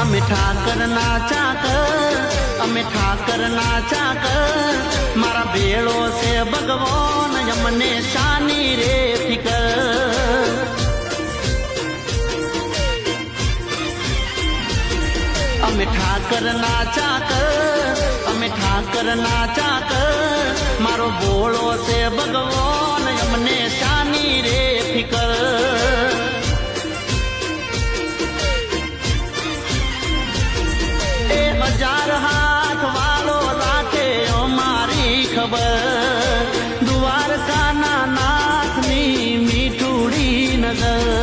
અમે ઠાકર ના ચાક અમે ઠાકર ના ચાક મારા ભેળો સે ભગવાન યમને સાની રે ફિકર અમે ઠાકર ના ચાક અમે ઠાકર ના ચાક મારો બોળો સે ભગવાન યમને સાની રે ફિકર હજાર હાથ વાળો રાખે અમારી ખબર દ્વારકાના નાથની મીઠુડી નગર